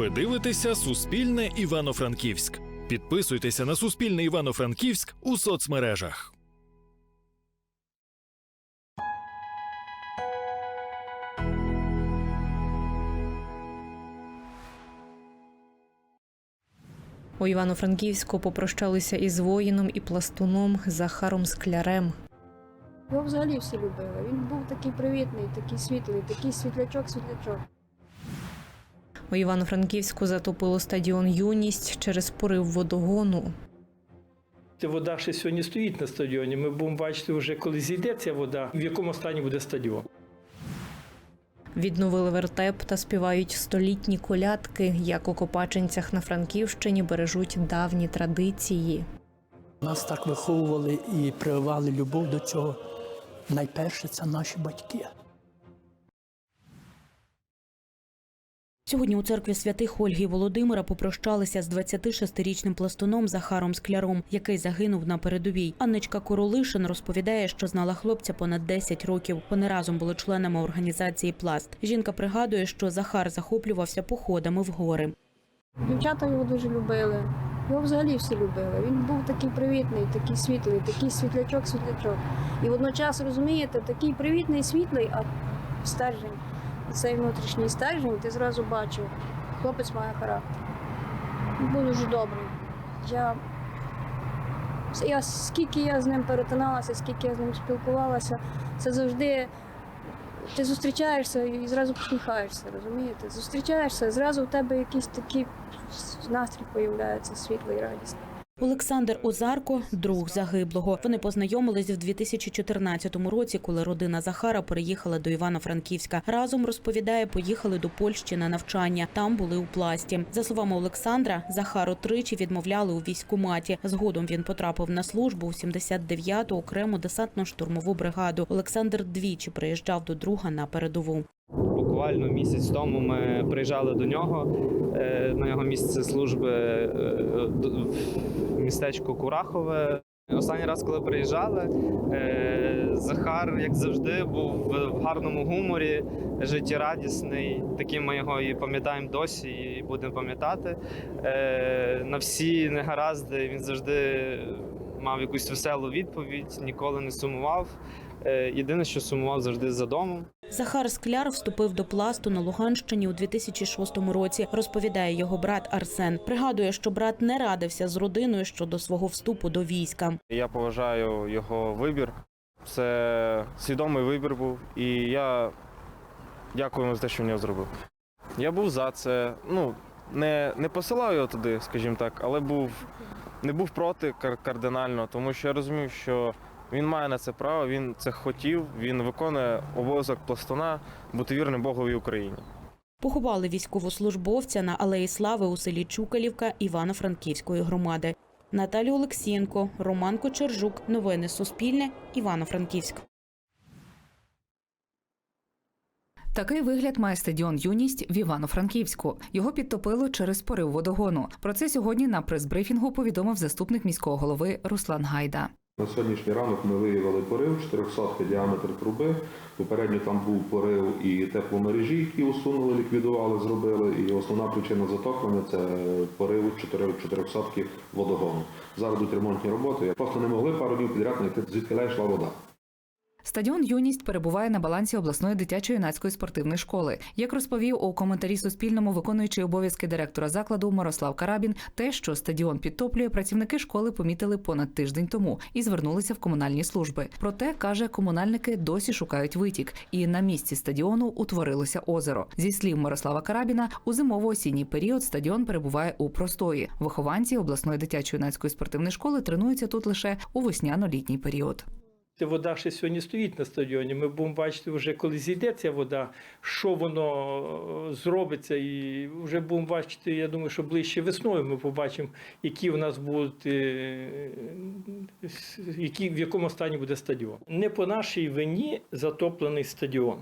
Ви дивитеся Суспільне Івано-Франківськ. Підписуйтеся на Суспільне Івано-Франківськ у соцмережах. У Івано-Франківську попрощалися із воїном і пластуном Захаром Склярем. Його взагалі всі любили. Він був такий привітний, такий світлий, такий світлячок-світлячок. У Івано-Франківську затопило стадіон Юність через порив водогону. Вода ще сьогодні стоїть на стадіоні. Ми будемо бачити вже, коли зійде ця вода, в якому стані буде стадіон. Відновили вертеп та співають столітні колядки, як у Копачинцях на Франківщині бережуть давні традиції. Нас так виховували і прививали любов до цього. Найперше це наші батьки. Сьогодні у церкві святих Ольги і Володимира попрощалися з 26-річним пластуном Захаром Скляром, який загинув на передовій. Анничка Королишин розповідає, що знала хлопця понад 10 років. Вони разом були членами організації Пласт. Жінка пригадує, що Захар захоплювався походами в гори. Дівчата його дуже любили. Його взагалі всі любили. Він був такий привітний, такий світлий, такий світлячок-світлячок. І водночас, розумієте, такий привітний, світлий, а стержень. Цей внутрішній стержень ти зразу бачив. Хлопець має характер. Був дуже добрий. Я, я скільки я з ним перетиналася, скільки я з ним спілкувалася, це завжди ти зустрічаєшся і зразу посміхаєшся, розумієте? Зустрічаєшся, зразу в тебе якийсь такий настрій появляється, світлий радісний. Олександр Озарко друг загиблого. Вони познайомились в 2014 році, коли родина Захара переїхала до Івано-Франківська. Разом розповідає, поїхали до Польщі на навчання. Там були у пласті. За словами Олександра, Захару тричі відмовляли у військкоматі. Згодом він потрапив на службу у 79-ту окрему десантно-штурмову бригаду. Олександр двічі приїжджав до друга на передову. Буквально місяць тому ми приїжджали до нього е, на його місце служби е, в містечко Курахове. Останній раз, коли приїжджали, е, Захар, як завжди, був в гарному гуморі, життєрадісний. Таким ми його і пам'ятаємо досі, і будемо пам'ятати. На всі негаразди він завжди мав якусь веселу відповідь, ніколи не сумував. Єдине, що сумував завжди за домом. Захар Скляр вступив до пласту на Луганщині у 2006 році. Розповідає його брат Арсен. Пригадує, що брат не радився з родиною щодо свого вступу до війська. Я поважаю його вибір. Це свідомий вибір був, і я дякую за те, що він його зробив. Я був за це. Ну, не, не посилав його туди, скажімо так, але був, не був проти кардинально, тому що я розумів, що він має на це право, він це хотів, він виконує обов'язок пластуна бути вірним Богові Україні. Поховали військовослужбовця на Алеї Слави у селі Чукалівка Івано-Франківської громади. Наталія Олексієнко, Роман Кочержук. Новини Суспільне. Івано-Франківськ. Такий вигляд має стадіон Юність в Івано-Франківську. Його підтопило через порив водогону. Про це сьогодні на прес-брифінгу повідомив заступник міського голови Руслан Гайда. На сьогоднішній ранок ми виявили порив 400 діаметр труби. Попередньо там був порив і тепломережі, які усунули, ліквідували, зробили. І основна причина затоплення це порив 4 400 водогону. Зараз ремонтні роботи. Просто не могли пару днів підряд знайти, звідки йшла вода. Стадіон Юність перебуває на балансі обласної дитячо-юнацької спортивної школи. Як розповів у коментарі Суспільному виконуючий обов'язки директора закладу Мирослав Карабін, те, що стадіон підтоплює, працівники школи помітили понад тиждень тому і звернулися в комунальні служби. Проте каже, комунальники досі шукають витік, і на місці стадіону утворилося озеро. Зі слів Мирослава Карабіна, у зимово-осінній період стадіон перебуває у простої. Вихованці обласної дитячо-юнацької спортивної школи тренуються тут лише у весняно-літній період. Вода ще сьогодні стоїть на стадіоні. Ми будемо бачити вже, коли зійде ця вода, що воно е, зробиться, і вже будемо бачити. Я думаю, що ближче весною ми побачимо, які в нас будуть е, які, в якому стані буде стадіон. Не по нашій вині затоплений стадіон.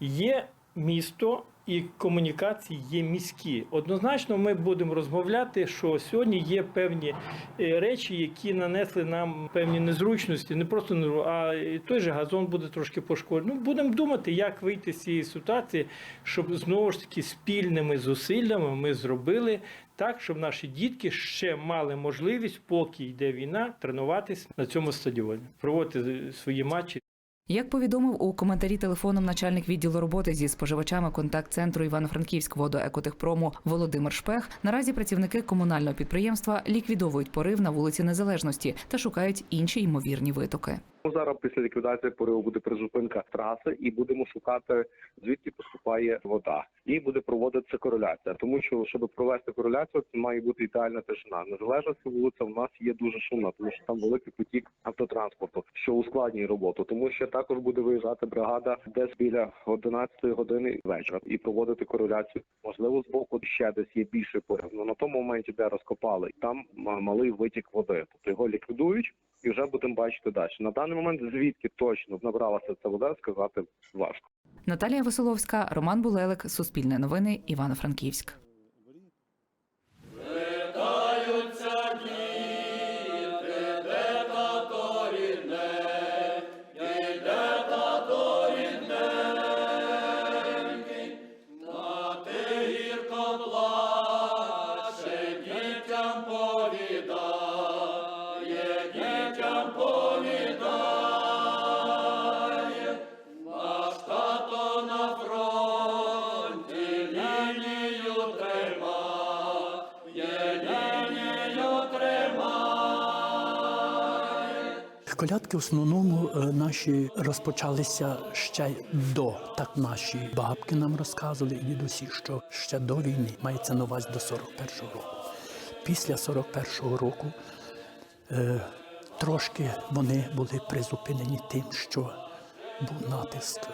Є місто і комунікації є міські. Однозначно, ми будемо розмовляти, що сьогодні є певні е, речі, які нанесли нам певні незручності, не просто незру- а той же газон буде трошки пошкоджений. Ну, будемо думати, як вийти з цієї ситуації, щоб знову ж таки спільними зусиллями ми зробили так, щоб наші дітки ще мали можливість, поки йде війна, тренуватись на цьому стадіоні, проводити свої матчі. Як повідомив у коментарі телефоном начальник відділу роботи зі споживачами контакт-центру Івано-Франківськ водоекотехпрому Володимир Шпех, наразі працівники комунального підприємства ліквідовують порив на вулиці Незалежності та шукають інші ймовірні витоки. Ну, Зараз після ліквідації пориву буде призупинка траси, і будемо шукати звідки поступає вода, і буде проводитися кореляція. Тому що щоб провести кореляцію, це має бути ідеальна тишина. Незалежності вулиця в нас є дуже шумна, тому що там великий потік автотранспорту, що ускладнює роботу. Тому що також буде виїжджати бригада десь біля 11 години вечора і проводити кореляцію. Можливо, з боку ще десь є більший порив. Ну на тому моменті, де розкопали, там малий витік води, тобто його ліквідують і вже будемо бачити далі. На даний момент звідки точно набралася ця вода, сказати важко. Наталія Веселовська, Роман Булелик, Суспільне новини, Івано-Франківськ. Колядки в основному е, наші розпочалися ще до так наші бабки нам розказували і дідусі, що ще до війни мається на увазі до 41-го року. Після 41-го року е, трошки вони були призупинені тим, що був натиск е,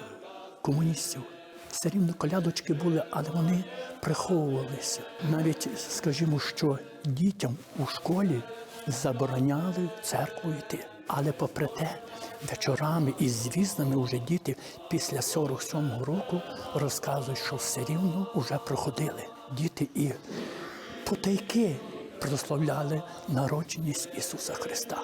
комуністів. Все рівно колядочки були, але вони приховувалися. Навіть, скажімо, що дітям у школі забороняли в церкву йти. Але попри те, вечорами із звіснами уже діти після 47-го року розказують, що все рівно вже проходили. Діти і потайки прославляли народженість Ісуса Христа.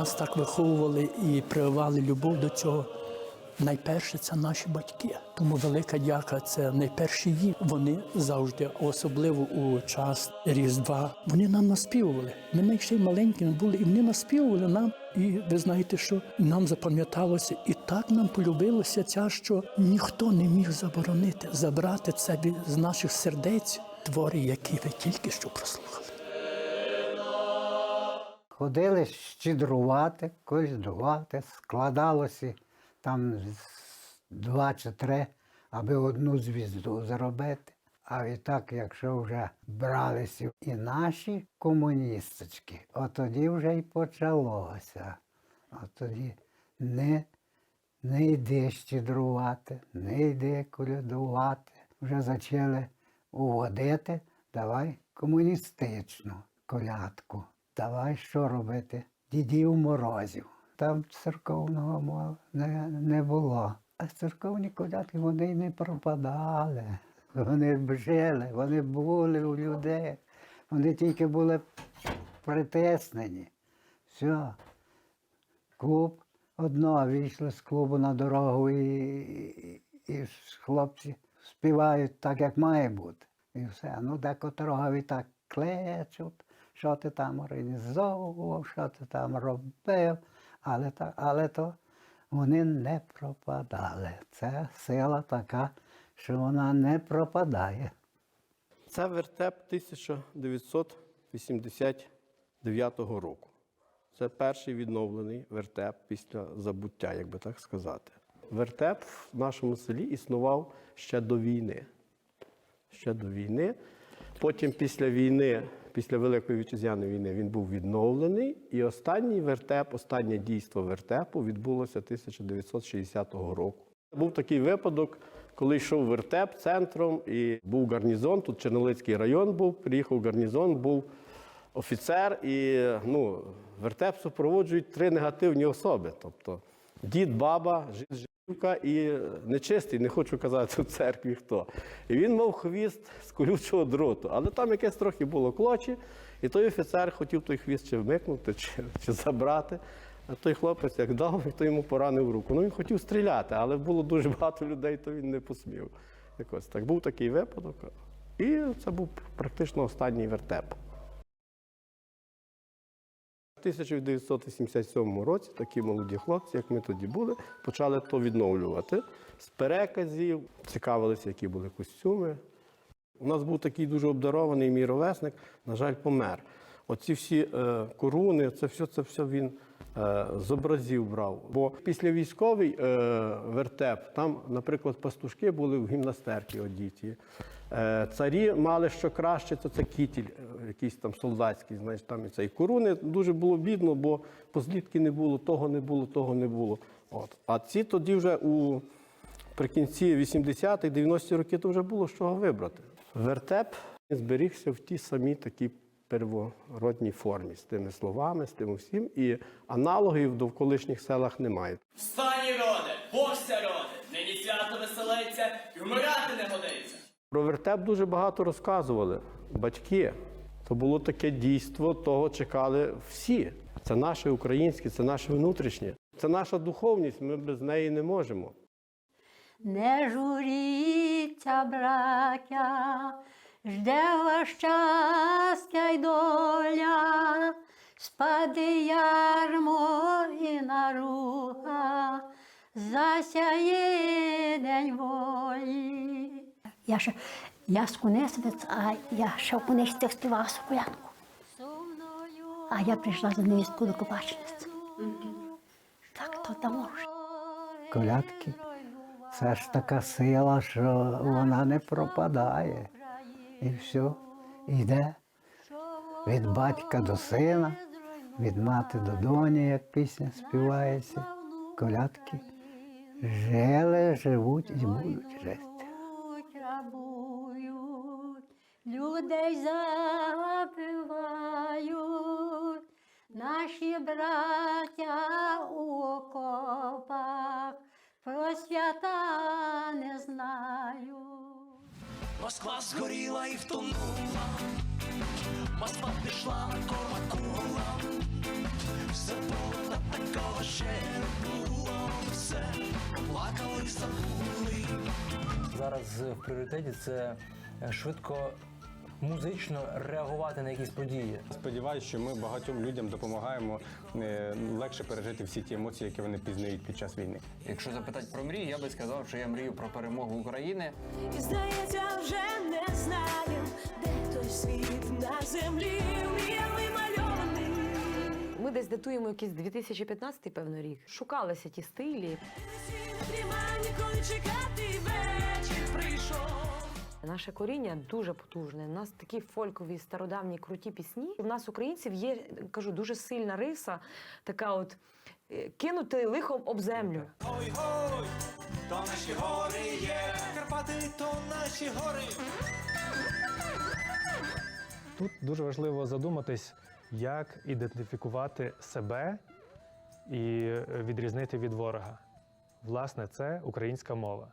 Нас так виховували і прививали любов до цього. Найперше це наші батьки. Тому велика дяка це найперші їм. Вони завжди, особливо у час Різдва, вони нам наспівували. Ми найшли маленькими були, і вони наспівували нам. І ви знаєте, що нам запам'яталося, і так нам полюбилося ця, що ніхто не міг заборонити забрати це з наших сердець твори, які ви тільки що прослухали. Ходили щедрувати, колядувати, складалося там два чи три, аби одну звізду зробити. А відтак, якщо вже бралися і наші комуністочки, от тоді вже й почалося. От тоді не, не йди щедрувати, не йди колядувати. Вже почали уводити, давай комуністичну колядку. Давай що робити? Дідів морозів. Там церковного мова не, не було. А церковні колядки вони не пропадали. Вони жили, вони були у людей. Вони тільки були притиснені. Все. Клуб одно, вийшли з клубу на дорогу і, і, і хлопці співають так, як має бути. І все. Ну, декотрого і так клечуть, що ти там організовував, що ти там робив. Але, та, але то вони не пропадали. Це сила така, що вона не пропадає. Це вертеп 1989 року. Це перший відновлений вертеп після забуття, як би так сказати. Вертеп в нашому селі існував ще до війни. Ще до війни. Потім після війни, після Великої вітчизняної війни, він був відновлений. І останній вертеп, останнє дійство вертепу відбулося 1960 року. Був такий випадок, коли йшов вертеп центром і був гарнізон, тут Чернолицький район був, приїхав гарнізон, був офіцер, і ну, вертеп супроводжують три негативні особи. Тобто дід, баба, жінка і нечистий, не хочу казати в церкві хто. І він мав хвіст з колючого дроту, але там якесь трохи було клочі, і той офіцер хотів той хвіст чи вмикнути, чи, чи забрати. А той хлопець як дав, і то йому поранив руку. Ну він хотів стріляти, але було дуже багато людей, то він не посмів. Якось так був такий випадок. І це був практично останній вертеп. У 1987 році такі молоді хлопці, як ми тоді були, почали то відновлювати. З переказів цікавилися, які були костюми. У нас був такий дуже обдарований мій ровесник, на жаль, помер. Оці всі е, коруни, це все, це все він з образів брав. Бо після військовий е, вертеп, там, наприклад, пастушки були в гімнастерки одіті. Е, царі мали що краще, то це кітіль, е, якийсь там солдатський, знаєш, там і це. І коруни дуже було бідно, бо позлітки не було, того не було, того не було. От. А ці тоді вже у при кінці 80-х, 90-ті роки то вже було з чого вибрати. Вертеп зберігся в тій самій такій первородній формі, з тими словами, з тим всім. І аналогів в довколишніх селах немає. Встані роде, Богся роде, нині свято веселиться і вмирати не годиться. Про вертеп дуже багато розказували батьки. То було таке дійство, того чекали всі. Це наше українське, це наше внутрішнє, це наша духовність. Ми без неї не можемо. Не журіться, браття, жде вас щастя й доля, спаде ярмо і наруга, засяє день волі. Я ще я з а я ще в Кунесці співала соколянку. А я прийшла за невістку до Копачниці. Так, то давно вже. Колядки. Це ж така сила, що вона не пропадає. І все, йде від батька до сина, від мати до доні, як пісня співається. Колядки жили, живуть і будуть жити. людей забивають, наші браття у окопах про свята не знають. Москва згоріла і втонула, Москва пішла все було такого ще було, все плакали, забули. Зараз в пріоритеті це швидко музично реагувати на якісь події. Сподіваюся, що ми багатьом людям допомагаємо е, легше пережити всі ті емоції, які вони пізнають під час війни. Якщо запитати про мрії, я би сказав, що я мрію про перемогу України. І здається, вже не знаю, де той світ на землі мріяли мальований. Ми десь датуємо якийсь 2015 певно рік. Шукалися ті стилі. Нема ніколи чекати, вечір прийшов. Наше коріння дуже потужне. У нас такі фолькові стародавні круті пісні. У нас, українців, є кажу, дуже сильна риса, така от е, кинути лихом об землю. Ой, ой, то наші гори є, Карпати, то наші гори. Тут дуже важливо задуматись, як ідентифікувати себе і відрізнити від ворога. Власне, це українська мова.